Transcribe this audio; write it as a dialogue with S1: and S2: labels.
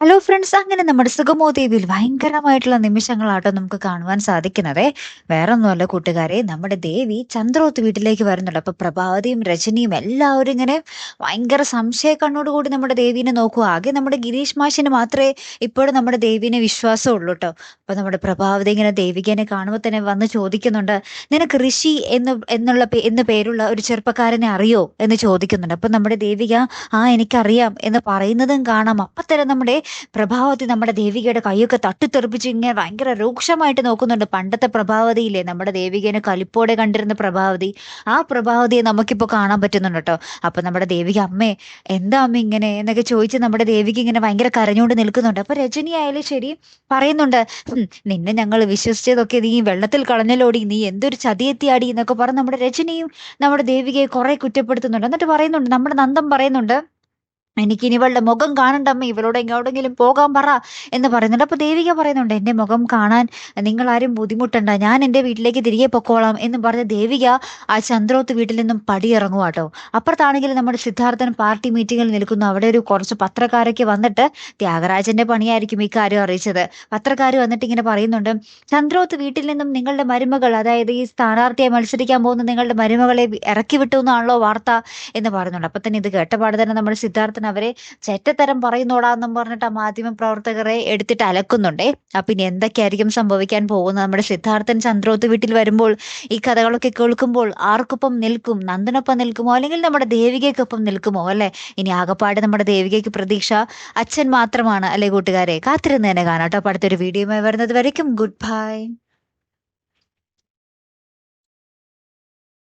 S1: Hello friends അങ്ങനെ നമ്മുടെ സുഗമോ ദേവിയിൽ ഭയങ്കരമായിട്ടുള്ള നിമിഷങ്ങളാട്ടോ നമുക്ക് കാണുവാൻ സാധിക്കുന്നത്. വേറെ ഒന്നുമല്ല കൂട്ടുകാരെ. നമ്മുടെ ദേവി ചന്ദ്രോത്ത് വീട്ടിലേക്ക് വരുന്നുണ്ട്. അപ്പൊ പ്രഭാവതിയും രജനിയും എല്ലാവരും ഇങ്ങനെ ഭയങ്കര സംശയ കണ്ണോടുകൂടി നമ്മുടെ ദേവീനെ നോക്കുക. ആകെ നമ്മുടെ ഗിരീഷ് മാഷിന് മാത്രമേ ഇപ്പോഴും നമ്മുടെ ദേവീനെ വിശ്വാസം ഉള്ളൂ കേട്ടോ അപ്പൊ നമ്മുടെ പ്രഭാവതി ഇങ്ങനെ ദേവികനെ കാണുമ്പോൾ തന്നെ വന്ന് ചോദിക്കുന്നുണ്ട് നിനക്ക് ഋഷി എന്ന് എന്നുള്ള എന്ന് പേരുള്ള ഒരു ചെറുപ്പക്കാരനെ അറിയോ? എന്ന് ചോദിക്കുന്നുണ്ട്. അപ്പൊ നമ്മുടെ ദേവിക ആ എനിക്കറിയാം എന്ന് പറയുന്നതും കാണാം. അപ്പൊ നമ്മുടെ പ്രഭാവതി നമ്മുടെ ദേവികയുടെ കൈയൊക്കെ തട്ടിത്തെറിപ്പിച്ച് ഇങ്ങനെ ഭയങ്കര രൂക്ഷമായിട്ട് നോക്കുന്നുണ്ട്. പണ്ടത്തെ പ്രഭാവതിയില്ലേ നമ്മുടെ ദേവികനെ കലിപ്പോടെ കണ്ടിരുന്ന പ്രഭാവതി. ആ പ്രഭാവതിയെ നമുക്കിപ്പോൾ കാണാൻ പറ്റുന്നുണ്ട് കേട്ടോ. അപ്പം നമ്മുടെ ദേവിക അമ്മേ എന്താ അമ്മ ഇങ്ങനെ? എന്നൊക്കെ ചോദിച്ച് നമ്മുടെ ദേവിക ഇങ്ങനെ ഭയങ്കര കരഞ്ഞുകൊണ്ട് നിൽക്കുന്നുണ്ട്. അപ്പം രജനി ആയാലും ശരി പറയുന്നുണ്ട് നിന്നെ ഞങ്ങൾ വിശ്വസിച്ചതൊക്കെ നീ വെള്ളത്തിൽ കളഞ്ഞലോടി നീ എന്തൊരു ചതിയെത്തിയാടി എന്നൊക്കെ പറഞ്ഞ് നമ്മുടെ രജനിയും നമ്മുടെ ദേവികയെ കുറെ കുറ്റപ്പെടുത്തുന്നുണ്ട്. എന്നിട്ട് പറയുന്നുണ്ട് നമ്മുടെ നന്ദം പറയുന്നുണ്ട് എനിക്കിനി ഇവളുടെ മുഖം കാണണ്ട അമ്മ ഇവളോട് എങ്ങോട്ടെങ്കിലും പോകാൻ പറ എന്ന് പറയുന്നുണ്ട്. അപ്പൊ ദേവിക പറയുന്നുണ്ട് എന്റെ മുഖം കാണാൻ നിങ്ങൾ ആരും ബുദ്ധിമുട്ടണ്ട. ഞാൻ എന്റെ വീട്ടിലേക്ക് തിരികെ പൊക്കോളാം എന്ന് പറഞ്ഞ ദേവിക ആ ചന്ദ്രോത്ത് വീട്ടിൽ നിന്നും പടിയിറങ്ങുക കേട്ടോ അപ്പുറത്താണെങ്കിൽ നമ്മുടെ സിദ്ധാർത്ഥൻ പാർട്ടി മീറ്റിംഗിൽ നിൽക്കുന്നു. അവിടെ ഒരു കുറച്ച് പത്രക്കാരൊക്കെ വന്നിട്ട് ത്യാഗരാജന്റെ പണിയായിരിക്കും ഈ കാര്യം അറിയിച്ചത്. പത്രക്കാർ വന്നിട്ട് ഇങ്ങനെ പറയുന്നുണ്ട് ചന്ദ്രോത്ത് വീട്ടിൽ നിന്നും നിങ്ങളുടെ മരുമകൾ അതായത് ഈ സ്ഥാനാർത്ഥിയെ മത്സരിക്കാൻ പോകുന്ന നിങ്ങളുടെ മരുമകളെ ഇറക്കി വിട്ടു എന്നാണല്ലോ വാർത്ത എന്ന് പറയുന്നുണ്ട്. അപ്പൊ തന്നെ ഇത് കേട്ടപാട് തന്നെ നമ്മുടെ സിദ്ധാർത്ഥൻ അവരെ ചെറ്റത്തരം പറയുന്നോടാന്നും പറഞ്ഞിട്ട് ആ മാധ്യമ പ്രവർത്തകരെ എടുത്തിട്ട് അലക്കുന്നുണ്ടേ. അപ്പൊ ഇനി എന്തൊക്കെയായിരിക്കും സംഭവിക്കാൻ പോകുന്നത്? നമ്മുടെ സിദ്ധാർത്ഥൻ ചന്ദ്രോത്ത് വീട്ടിൽ വരുമ്പോൾ ഈ കഥകളൊക്കെ കേൾക്കുമ്പോൾ ആർക്കൊപ്പം നിൽക്കും? നന്ദനൊപ്പം നിൽക്കുമോ? അല്ലെങ്കിൽ നമ്മുടെ ദേവികയ്ക്കൊപ്പം നിൽക്കുമോ? അല്ലെ? ഇനി ആകപ്പാട് നമ്മുടെ ദേവികയ്ക്ക് പ്രതീക്ഷ അച്ഛൻ മാത്രമാണ് അല്ലെ കൂട്ടുകാരെ? കാത്തിരുന്ന് തന്നെ കാണാം കേട്ടോ. അടുത്തൊരു വീഡിയോയുമായി വരുന്നത് വരയ്ക്കും. Good bye.